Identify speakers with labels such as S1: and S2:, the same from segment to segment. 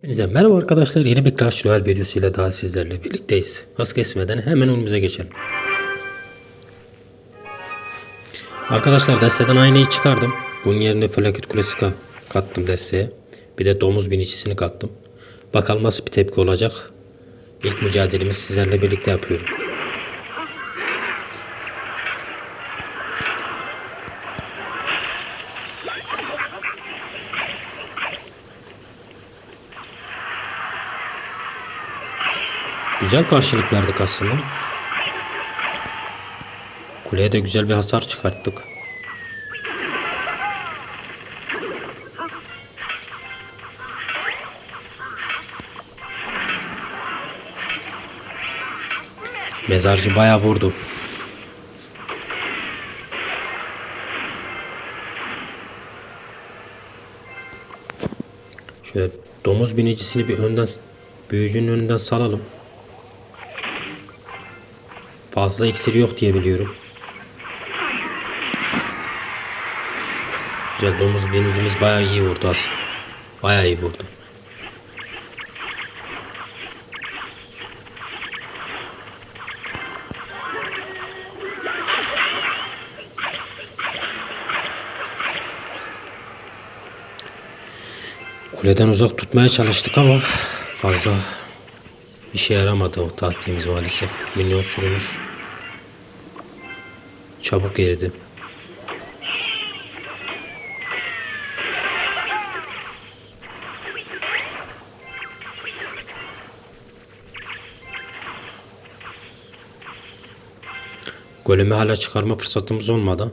S1: Hepinize merhaba arkadaşlar. Yeni bir Clash Royale videosuyla daha sizlerle birlikteyiz. Hız kesmeden hemen önümüze geçelim. Arkadaşlar desteden aynayı çıkardım. Bunun yerine felaket kulesi ka- kattım desteye. Bir de domuz binicisini kattım. Bakalım nasıl bir tepki olacak. İlk mücadelemizi sizlerle birlikte yapıyorum. Güzel karşılık verdik aslında. Kuleye de güzel bir hasar çıkarttık. Mezarcı bayağı vurdu. Şöyle domuz binicisini bir önden büyücünün önünden salalım. Fazla iksiri yok diye biliyorum. Güzel domuz binicimiz bayağı iyi vurdu aslında. Bayağı iyi vurdu. Kuleden uzak tutmaya çalıştık ama fazla işe yaramadı o taktiğimiz maalesef. Minyon sürümüz çabuk eridi. Golemi hala çıkarma fırsatımız olmadı.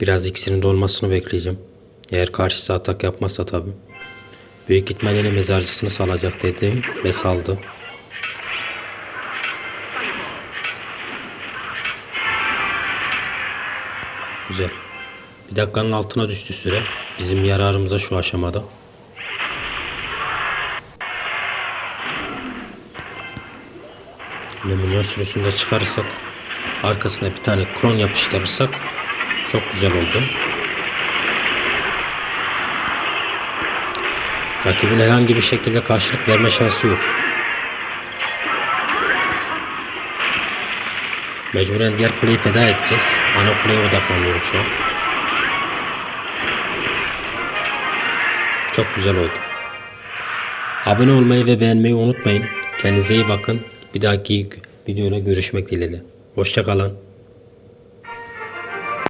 S1: Biraz iksirin dolmasını bekleyeceğim. Eğer karşısı atak yapmazsa tabi. Büyük ihtimalle mezarcısını salacak dedim ve saldı. Güzel. Bir dakikanın altına düştü süre. Bizim yararımıza şu aşamada. Minyon sürüsünde çıkarırsak arkasına bir tane kron yapıştırırsak çok güzel oldu. Rakibin herhangi bir şekilde karşılık verme şansı yok. Mecburen diğer kuleyi feda edeceğiz. Ana kuleye odaklanıyorum şu an. Çok güzel oldu. Abone olmayı ve beğenmeyi unutmayın. Kendinize iyi bakın. Bir dahaki videoda görüşmek dileğiyle. Hoşçakalın.